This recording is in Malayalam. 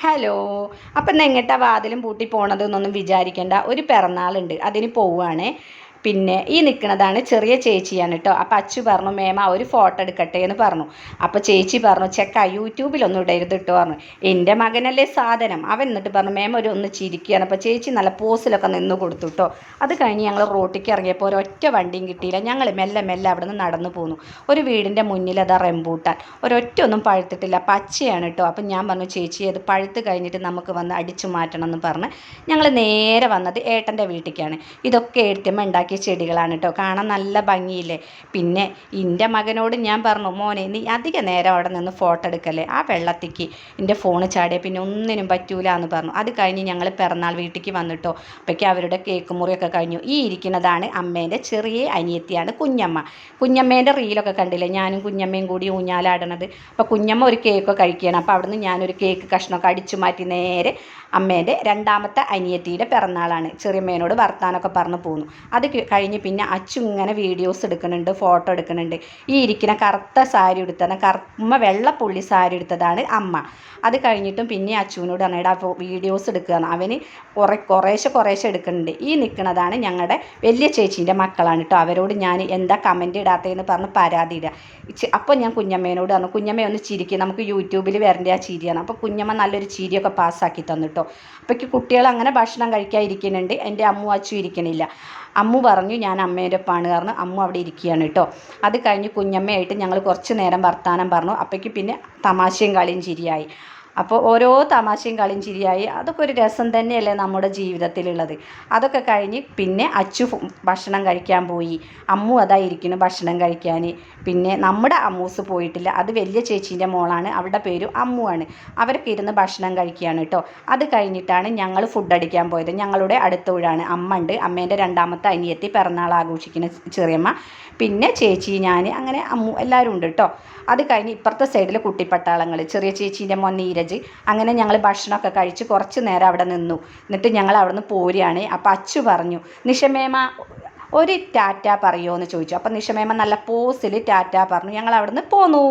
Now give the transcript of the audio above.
ഹലോ അപ്പം എങ്ങട്ടാ വാതിലും പൂട്ടി പോണതെന്നൊന്നും വിചാരിക്കേണ്ട. ഒരു പിറന്നാളുണ്ട് അതിന് പോവുകയാണ് പിന്നെ ഈ നിൽക്കുന്നതാണ് ചെറിയ ചേച്ചിയാണ് കേട്ടോ അപ്പം അച്ചു പറഞ്ഞു മേമ ഒരു ഫോട്ടോ എടുക്കട്ടെ എന്ന് പറഞ്ഞു. അപ്പോൾ ചേച്ചി പറഞ്ഞു ചെക്ക യൂട്യൂബിലൊന്നും ഇടരുത് കേട്ടോ പറഞ്ഞു. എന്റെ മകനല്ലേ സാധനം? അവൻ എന്നിട്ട് പറഞ്ഞു മേമ ഒരു ഒന്ന് ചിരിക്കുകയാണ്. അപ്പോൾ ചേച്ചി നല്ല പോസിലൊക്കെ നിന്ന് കൊടുത്തു കേട്ടോ അത് കഴിഞ്ഞ് ഞങ്ങൾ റോട്ടിലേക്ക് ഇറങ്ങിയപ്പോൾ ഒരൊറ്റ വണ്ടിയും കിട്ടിയില്ല. ഞങ്ങൾ മെല്ലെ മെല്ലെ അവിടെ നിന്ന് നടന്നു പോന്നു. ഒരു വീടിന്റെ മുന്നിൽ അതാ റെമ്പൂട്ടാൻ ഒരൊറ്റ ഒന്നും പഴുത്തിട്ടില്ല. പച്ചയാണ് കേട്ടോ അപ്പം ഞാൻ പറഞ്ഞു ചേച്ചി അത് പഴുത്ത് കഴിഞ്ഞിട്ട് നമുക്ക് വന്ന് അടിച്ചു മാറ്റണം എന്ന് പറഞ്ഞ് ഞങ്ങൾ നേരെ വന്നത് ഏട്ടന്റെ വീട്ടിലേക്കാണ് ഇതൊക്കെ എഴുത്തിയമ്മ ഉണ്ടാക്കിയ ചെടികളാണ് കേട്ടോ. കാണാൻ നല്ല ഭംഗിയില്ലേ? പിന്നെ എന്റെ മകനോട് ഞാൻ പറഞ്ഞു മോനെ നീ അധിക നേരം അവിടെ നിന്ന് ഫോട്ടോ എടുക്കല്ലേ? ആ വെള്ളത്തിക്ക് എന്റെ ഫോൺ ചാടിയ പിന്നെ ഒന്നിനും പറ്റൂല എന്ന് പറഞ്ഞു. അത് കഴിഞ്ഞ് ഞങ്ങൾ പിറന്നാൾ വീട്ടിലേക്ക് വന്നിട്ടോ. അപ്പോഴേക്കും അവരുടെ കേക്ക് മുറിയൊക്കെ കഴിഞ്ഞു. ഈ ഇരിക്കുന്നതാണ് അമ്മേന്റെ ചെറിയ അനിയത്തിയാണ് കുഞ്ഞമ്മ. കുഞ്ഞമ്മേന്റെ റീലൊക്കെ കണ്ടില്ലേ? ഞാനും കുഞ്ഞമ്മയും കൂടി ഊഞ്ഞാലാടണത്. അപ്പോൾ കുഞ്ഞമ്മ ഒരു കേക്കൊക്കെ കഴിക്കുകയാണ്. അപ്പോൾ അവിടുന്ന് ഞാനൊരു കേക്ക് കഷ്ണമൊക്കെ അടിച്ചു മാറ്റി നേരെ അമ്മേന്റെ രണ്ടാമത്തെ അനിയത്തിയുടെ പിറന്നാളാണ്. ചെറിയമ്മേനോട് വർത്താനൊക്കെ പറഞ്ഞു പോന്നു. അത് കഴിഞ്ഞ് പിന്നെ അച്ചു ഇങ്ങനെ വീഡിയോസ് എടുക്കുന്നുണ്ട് ഫോട്ടോ എടുക്കുന്നുണ്ട്. ഈ ഇരിക്കുന്ന കറുത്ത സാരി എടുത്തതാണ് കറുമ്മ വെള്ളപ്പുള്ളി സാരി എടുത്തതാണ് അമ്മ. അത് കഴിഞ്ഞിട്ടും പിന്നെ അച്ചുവിനോട് പറഞ്ഞിട്ട് വീഡിയോസ് എടുക്കുകയാണ്. അവന് കുറേ കുറേശ്ശെ കുറേശ്ശെ എടുക്കുന്നുണ്ട്. ഈ നിൽക്കുന്നതാണ് ഞങ്ങളുടെ വലിയ ചേച്ചീന്റെ മക്കളാണ് കേട്ടോ. അവരോട് ഞാൻ എന്താ കമന്റ് ഇടാത്തതെന്ന് പറഞ്ഞ് പരാതി ഇടുക. അപ്പോൾ ഞാൻ കുഞ്ഞമ്മേനോട് പറഞ്ഞു കുഞ്ഞമ്മ ഒന്ന് ചിരിക്കുക നമുക്ക് യൂട്യൂബിൽ വരേണ്ട ആ ചിരിയാണ്. അപ്പോൾ കുഞ്ഞമ്മ നല്ലൊരു ചിരിയൊക്കെ പാസ്സാക്കി തന്നു കേട്ടോ അപ്പോഴേക്ക് കുട്ടികൾ അങ്ങനെ ഭക്ഷണം കഴിക്കാൻ ഇരിക്കുന്നുണ്ട് എന്റെ അമ്മു അച്ചു ഇരിക്കണില്ല. അമ്മു പറഞ്ഞു ഞാൻ അമ്മേന്റെ ഒപ്പാണ് കാരണം അമ്മു അവിടെ ഇരിക്കുകയാണ് കേട്ടോ. അത് കഴിഞ്ഞ് കുഞ്ഞമ്മയായിട്ട് ഞങ്ങൾ കുറച്ച് നേരം വർത്തമാനം പറഞ്ഞു. അപ്പോഴേക്ക് പിന്നെ തമാശയും കളിയും ചിരിയായി അപ്പോൾ ഓരോ തമാശയും കളിയും ചിരിയായി. അതൊക്കെ ഒരു രസം തന്നെയല്ലേ നമ്മുടെ ജീവിതത്തിലുള്ളത്. അതൊക്കെ കഴിഞ്ഞ് പിന്നെ അച്ചു ഭക്ഷണം കഴിക്കാൻ പോയി. അമ്മു അതായിരിക്കുന്നു ഭക്ഷണം കഴിക്കാൻ. പിന്നെ നമ്മുടെ അമ്മൂസ് പോയിട്ടില്ല. അത് വലിയ ചേച്ചീന്റെ മോളാണ്. അവരുടെ പേര് അമ്മുവാണ് അവരൊക്കെ ഇരുന്ന് ഭക്ഷണം കഴിക്കുകയാണ് കേട്ടോ. അത് കഴിഞ്ഞിട്ടാണ് ഞങ്ങൾ ഫുഡ് അടിക്കാൻ പോയത്. ഞങ്ങളുടെ അടുത്ത ഊഴാണ്. അമ്മ ഉണ്ട്. അമ്മേന്റെ രണ്ടാമത്തെ അനിയത്തി പിറന്നാൾ ആഘോഷിക്കുന്ന ചെറിയമ്മ. പിന്നെ ചേച്ചി ഞാൻ അങ്ങനെ അമ്മു എല്ലാവരും ഉണ്ട് കേട്ടോ. അത് കഴിഞ്ഞ് ഇപ്പുറത്തെ സൈഡിൽ കുട്ടിപ്പട്ടാളങ്ങൾ ചെറിയ ചേച്ചീന്റെ മോൻ നീരജ്. അങ്ങനെ ഞങ്ങൾ ഭക്ഷണമൊക്കെ കഴിച്ച് കുറച്ച് നേരം അവിടെ നിന്നു. എന്നിട്ട് ഞങ്ങൾ അവിടെ നിന്ന് പോരുകയാണ്. അപ്പോൾ അച്ചു പറഞ്ഞു നിഷമേമ ഒരു ടാറ്റ പറയുമോ എന്ന് ചോദിച്ചു. അപ്പം നിഷമേമ നല്ല പോസിൽ ടാറ്റ പറഞ്ഞു ഞങ്ങൾ അവിടെ നിന്ന് പോന്നു.